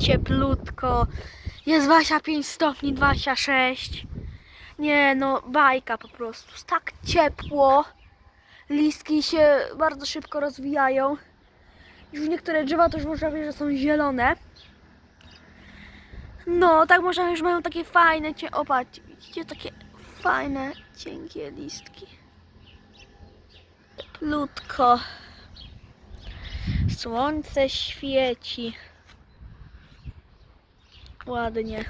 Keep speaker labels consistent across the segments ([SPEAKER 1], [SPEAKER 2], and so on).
[SPEAKER 1] cieplutko. Jest 25 stopni, 26. Nie no, bajka po prostu. Jest tak ciepło. Listki się bardzo szybko rozwijają. Już niektóre drzewa to już można powiedzieć, że są zielone. No, tak można już mają takie fajne, cie... o patrzcie, widzicie, takie fajne, cienkie listki. Plutko. Słońce świeci. Ładnie.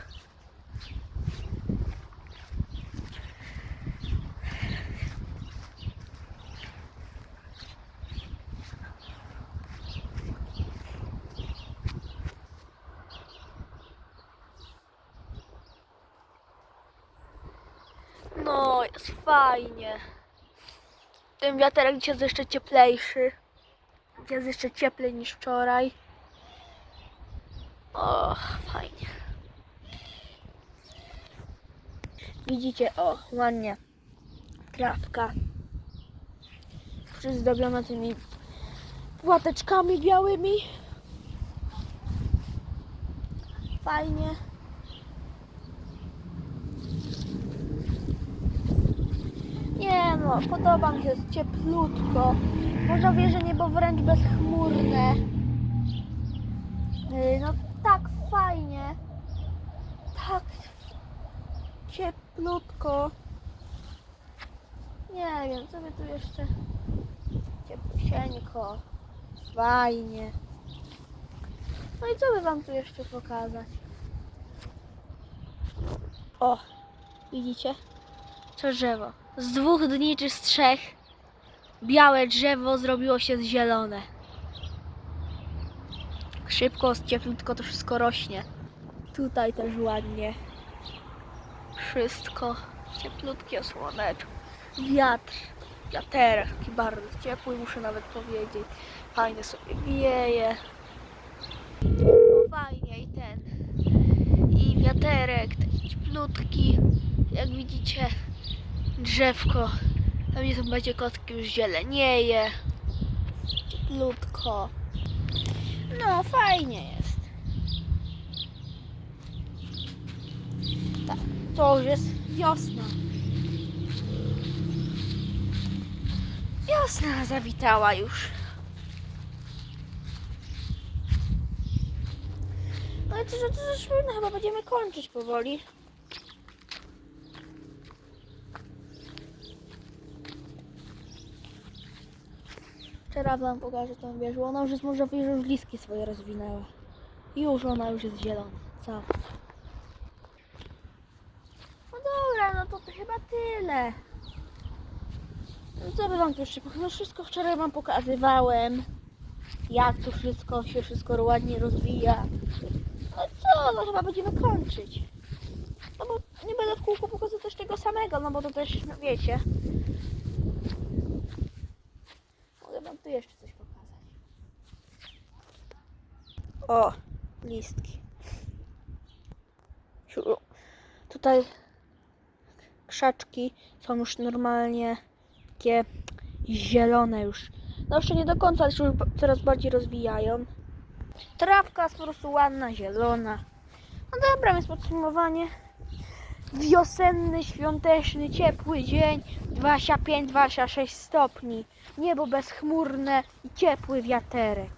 [SPEAKER 1] No, jest fajnie. Ten wiaterek dzisiaj jest jeszcze cieplejszy. Jest jeszcze cieplej niż wczoraj. O, fajnie. Widzicie, o, ładnie. Trawka. Przyzdobiona tymi płateczkami białymi. Fajnie. Nie no, podoba mi się, jest cieplutko. Można że niebo wręcz bezchmurne. Yy, No tak fajnie. Tak cieplutko. Nie wiem, co by tu jeszcze... Cieplusieńko. Fajnie. No i co by wam tu jeszcze pokazać? O, widzicie? To drzewo. Z dwóch dni czy z trzech białe drzewo zrobiło się zielone. Szybko, cieplutko to wszystko rośnie. Tutaj też ładnie. Wszystko cieplutkie słoneczko. Wiatr, wiaterek taki bardzo ciepły, muszę nawet powiedzieć. Fajnie sobie wieje. O, fajnie i ten. I wiaterek taki cieplutki. Jak widzicie, drzewko. Pewnie są będzie kotki już zielenieje. Cieplutko. No, fajnie jest. Tak, to już jest wiosna. Wiosna zawitała już. No i to, że to już no, chyba będziemy kończyć powoli. Teraz wam pokażę tą wieżę. Ona już jest, może już listki swoje rozwinęła. Już ona już jest zielona. Cała. No dobra, no to, to chyba tyle. No co by wam tu jeszcze? No wszystko wczoraj wam pokazywałem. Jak to wszystko się wszystko ładnie rozwija. No co, no chyba będziemy kończyć. No bo nie będę w kółku pokazywać też tego samego, no bo to też, no wiecie. Mogę wam tu jeszcze coś pokazać. O, listki. Tutaj krzaczki są już normalnie takie zielone już. No jeszcze nie do końca, ale się już coraz bardziej rozwijają. Trawka jest po prostu ładna, zielona. No dobra, więc podsumowanie. Wiosenny, świąteczny, ciepły dzień, 25-26 stopni. Niebo bezchmurne i ciepły wiaterek.